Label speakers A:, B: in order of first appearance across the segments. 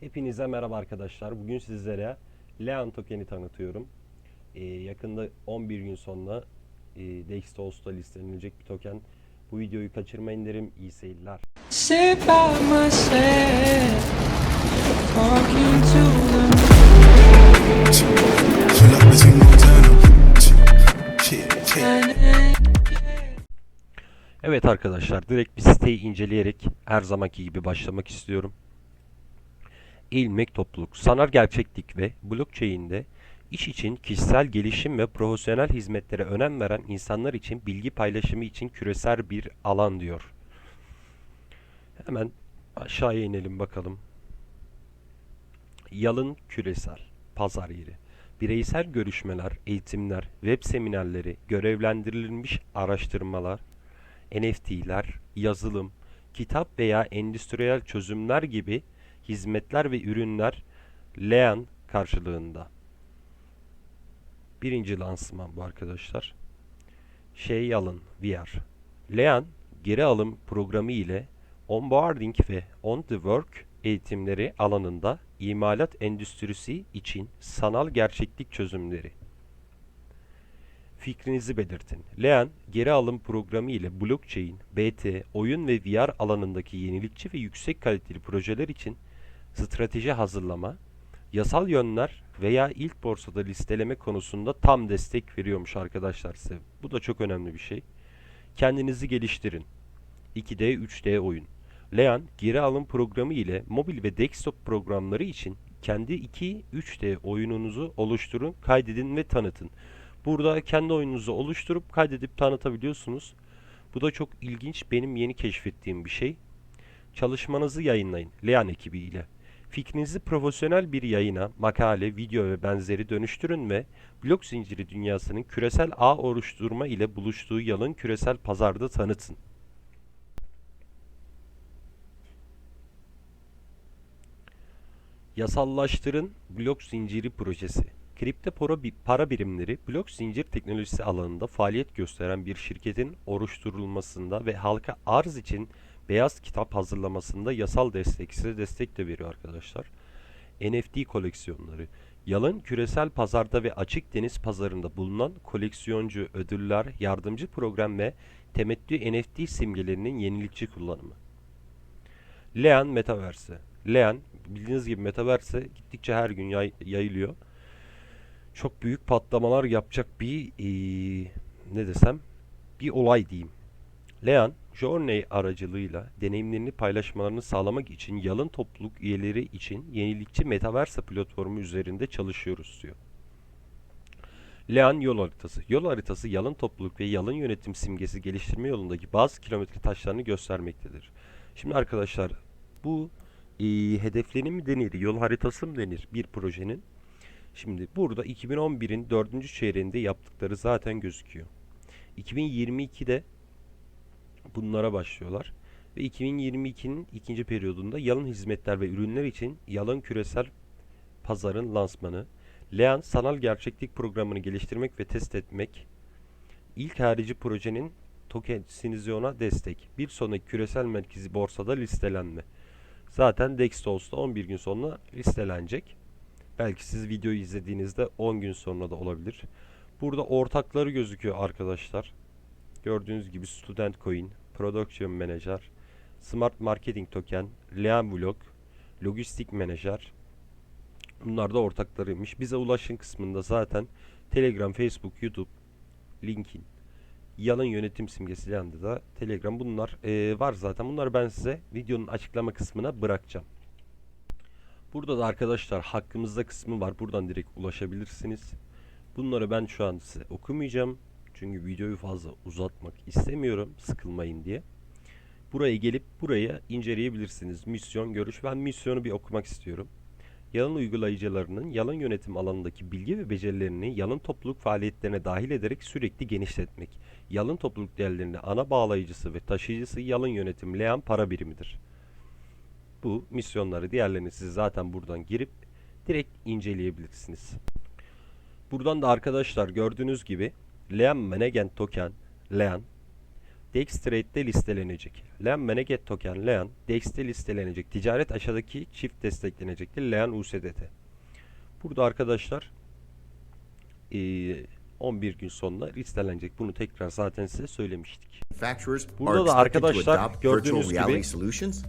A: Hepinize merhaba arkadaşlar. Bugün sizlere Leon token'i tanıtıyorum. Ee, yakında 11 gün sonra e, Dextos'ta listeleninecek bir token. Bu videoyu kaçırmayın derim. İyi seyirler. Evet arkadaşlar direkt bir siteyi inceleyerek her zamanki gibi başlamak istiyorum. İlmek topluluk, sanal gerçeklik ve blockchain'de iş için kişisel gelişim ve profesyonel hizmetlere önem veren insanlar için bilgi paylaşımı için küresel bir alan diyor. Hemen aşağıya inelim bakalım. Yalın küresel pazar yeri. Bireysel görüşmeler, eğitimler, web seminerleri, görevlendirilmiş araştırmalar, NFT'ler, yazılım, kitap veya endüstriyel çözümler gibi hizmetler ve ürünler Lean karşılığında. Birinci lansman bu arkadaşlar. Şey alın VR. Lean geri alım programı ile onboarding ve on the work eğitimleri alanında imalat endüstrisi için sanal gerçeklik çözümleri. Fikrinizi belirtin. Lean, geri alım programı ile blockchain, BT, oyun ve VR alanındaki yenilikçi ve yüksek kaliteli projeler için strateji hazırlama, yasal yönler veya ilk borsada listeleme konusunda tam destek veriyormuş arkadaşlar size. Bu da çok önemli bir şey. Kendinizi geliştirin. 2D, 3D oyun. Lean, geri alım programı ile mobil ve desktop programları için kendi 2-3D oyununuzu oluşturun, kaydedin ve tanıtın. Burada kendi oyununuzu oluşturup kaydedip tanıtabiliyorsunuz. Bu da çok ilginç, benim yeni keşfettiğim bir şey. Çalışmanızı yayınlayın Lean ekibi ile. Fikrinizi profesyonel bir yayına, makale, video ve benzeri dönüştürün ve blok zinciri dünyasının küresel ağ oluşturma ile buluştuğu yalın küresel pazarda tanıtın. Yasallaştırın blok zinciri projesi. Kripto para, bi- para birimleri blok zincir teknolojisi alanında faaliyet gösteren bir şirketin oluşturulmasında ve halka arz için beyaz kitap hazırlamasında yasal destek size destek de veriyor arkadaşlar. NFT koleksiyonları. Yalın küresel pazarda ve açık deniz pazarında bulunan koleksiyoncu ödüller, yardımcı program ve temettü NFT simgelerinin yenilikçi kullanımı. Lean Metaverse. Lean bildiğiniz gibi Metaverse gittikçe her gün yay- yayılıyor. Çok büyük patlamalar yapacak bir eee, ne desem bir olay diyeyim. Lean, Journey aracılığıyla deneyimlerini paylaşmalarını sağlamak için yalın topluluk üyeleri için yenilikçi Metaverse platformu üzerinde çalışıyoruz diyor. Lean yol haritası. Yol haritası yalın topluluk ve yalın yönetim simgesi geliştirme yolundaki bazı kilometre taşlarını göstermektedir. Şimdi arkadaşlar bu e, hedeflerini mi denir, yol haritası mı denir bir projenin? Şimdi burada 2011'in 4. çeyreğinde yaptıkları zaten gözüküyor. 2022'de bunlara başlıyorlar. Ve 2022'nin ikinci periyodunda yalın hizmetler ve ürünler için yalın küresel pazarın lansmanı, Lean sanal gerçeklik programını geliştirmek ve test etmek, ilk harici projenin tokenizasyona destek, bir sonraki küresel merkezi borsada listelenme. Zaten Dextos'ta 11 gün sonra listelenecek. Belki siz videoyu izlediğinizde 10 gün sonra da olabilir. Burada ortakları gözüküyor arkadaşlar. Gördüğünüz gibi Student Coin, Production Manager, Smart Marketing Token, Lean Vlog, Lojistik Manager. Bunlar da ortaklarıymış. Bize ulaşın kısmında zaten Telegram, Facebook, YouTube, LinkedIn, yalın yönetim simgesi yanında da Telegram bunlar eee, var zaten. Bunları ben size videonun açıklama kısmına bırakacağım. Burada da arkadaşlar hakkımızda kısmı var. Buradan direkt ulaşabilirsiniz. Bunları ben şu an size okumayacağım. Çünkü videoyu fazla uzatmak istemiyorum. Sıkılmayın diye. Buraya gelip buraya inceleyebilirsiniz. Misyon, görüş. Ben misyonu bir okumak istiyorum. Yalın uygulayıcılarının yalın yönetim alanındaki bilgi ve becerilerini yalın topluluk faaliyetlerine dahil ederek sürekli genişletmek. Yalın topluluk değerlerini ana bağlayıcısı ve taşıyıcısı yalın yönetim Lean para birimidir. Bu misyonları diğerlerini siz zaten buradan girip direkt inceleyebilirsiniz. Buradan da arkadaşlar gördüğünüz gibi Lean Management Token, Lean Dextrade'de listelenecek. Lean Meneget Token Lean Dex'te listelenecek. Ticaret aşağıdaki çift desteklenecektir. Lean USDT. Burada arkadaşlar eee, 11 gün sonra listelenecek. Bunu tekrar zaten size söylemiştik. Burada da arkadaşlar gördüğünüz gibi.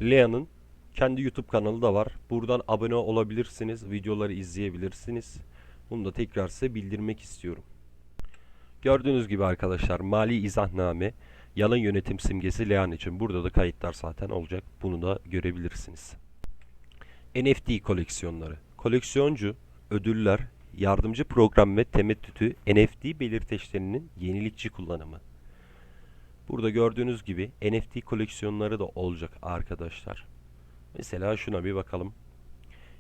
A: Lea'nın kendi YouTube kanalı da var. Buradan abone olabilirsiniz. Videoları izleyebilirsiniz. Bunu da tekrar size bildirmek istiyorum. Gördüğünüz gibi arkadaşlar mali izahname yalan yönetim simgesi Lean için. Burada da kayıtlar zaten olacak. Bunu da görebilirsiniz. NFT koleksiyonları. Koleksiyoncu, ödüller, yardımcı program ve temettütü NFT belirteçlerinin yenilikçi kullanımı. Burada gördüğünüz gibi NFT koleksiyonları da olacak arkadaşlar. Mesela şuna bir bakalım.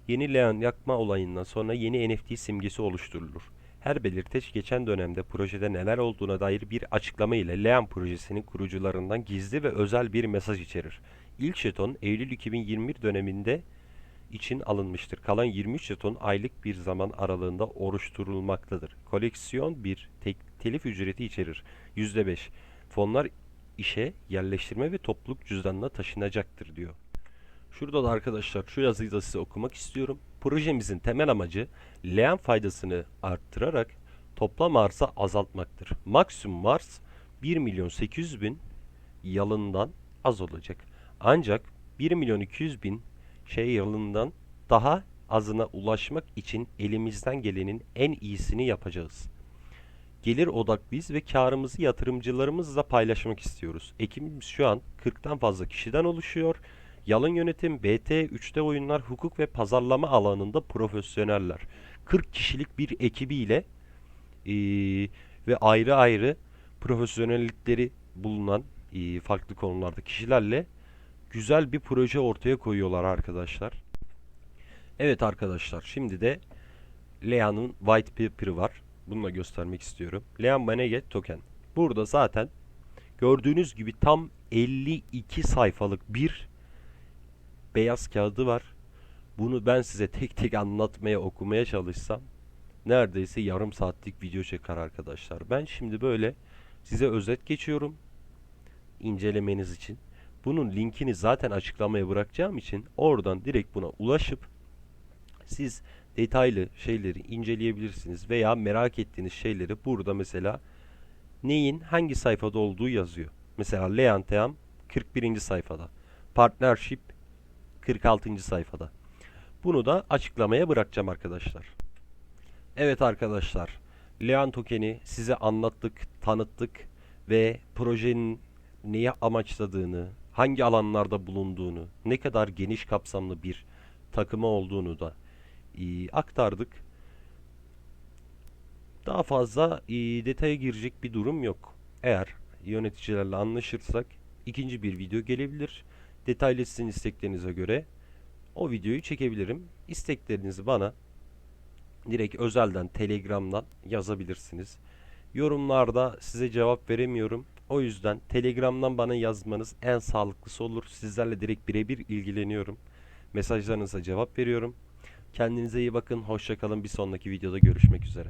A: Yeni leğen yakma olayından sonra yeni NFT simgesi oluşturulur. Her belirteç geçen dönemde projede neler olduğuna dair bir açıklama ile Lean projesinin kurucularından gizli ve özel bir mesaj içerir. İlk jeton Eylül 2021 döneminde için alınmıştır. Kalan 23 jeton aylık bir zaman aralığında oluşturulmaktadır. Koleksiyon bir tek, telif ücreti içerir. %5. Fonlar işe yerleştirme ve topluluk cüzdanına taşınacaktır diyor. Şurada da arkadaşlar şu yazıyı da size okumak istiyorum. Projemizin temel amacı leğen faydasını arttırarak toplam arsa azaltmaktır. Maksimum arz 1 milyon 800 bin yalından az olacak. Ancak 1 milyon 200 bin şey yılından daha azına ulaşmak için elimizden gelenin en iyisini yapacağız. Gelir odaklıyız ve karımızı yatırımcılarımızla paylaşmak istiyoruz. Ekibimiz şu an 40'tan fazla kişiden oluşuyor. Yalın yönetim, BT, 3D oyunlar, hukuk ve pazarlama alanında profesyoneller. 40 kişilik bir ekibiyle eee, ve ayrı ayrı profesyonellikleri bulunan eee, farklı konularda kişilerle güzel bir proje ortaya koyuyorlar arkadaşlar. Evet arkadaşlar şimdi de Lea'nın white paper'ı var. Bunu da göstermek istiyorum. Lea Maneget Token. Burada zaten gördüğünüz gibi tam 52 sayfalık bir beyaz kağıdı var. Bunu ben size tek tek anlatmaya, okumaya çalışsam neredeyse yarım saatlik video çeker arkadaşlar. Ben şimdi böyle size özet geçiyorum incelemeniz için. Bunun linkini zaten açıklamaya bırakacağım için oradan direkt buna ulaşıp siz detaylı şeyleri inceleyebilirsiniz veya merak ettiğiniz şeyleri burada mesela neyin hangi sayfada olduğu yazıyor. Mesela Leanteam 41. sayfada. Partnership 46. sayfada. Bunu da açıklamaya bırakacağım arkadaşlar. Evet arkadaşlar. Lean Token'i size anlattık, tanıttık ve projenin neyi amaçladığını, hangi alanlarda bulunduğunu, ne kadar geniş kapsamlı bir takımı olduğunu da e, aktardık. Daha fazla e, detaya girecek bir durum yok. Eğer yöneticilerle anlaşırsak ikinci bir video gelebilir. Detaylı sizin isteklerinize göre o videoyu çekebilirim. İsteklerinizi bana direkt özelden Telegram'dan yazabilirsiniz. Yorumlarda size cevap veremiyorum. O yüzden Telegram'dan bana yazmanız en sağlıklısı olur. Sizlerle direkt birebir ilgileniyorum. Mesajlarınıza cevap veriyorum. Kendinize iyi bakın. Hoşça kalın. Bir sonraki videoda görüşmek üzere.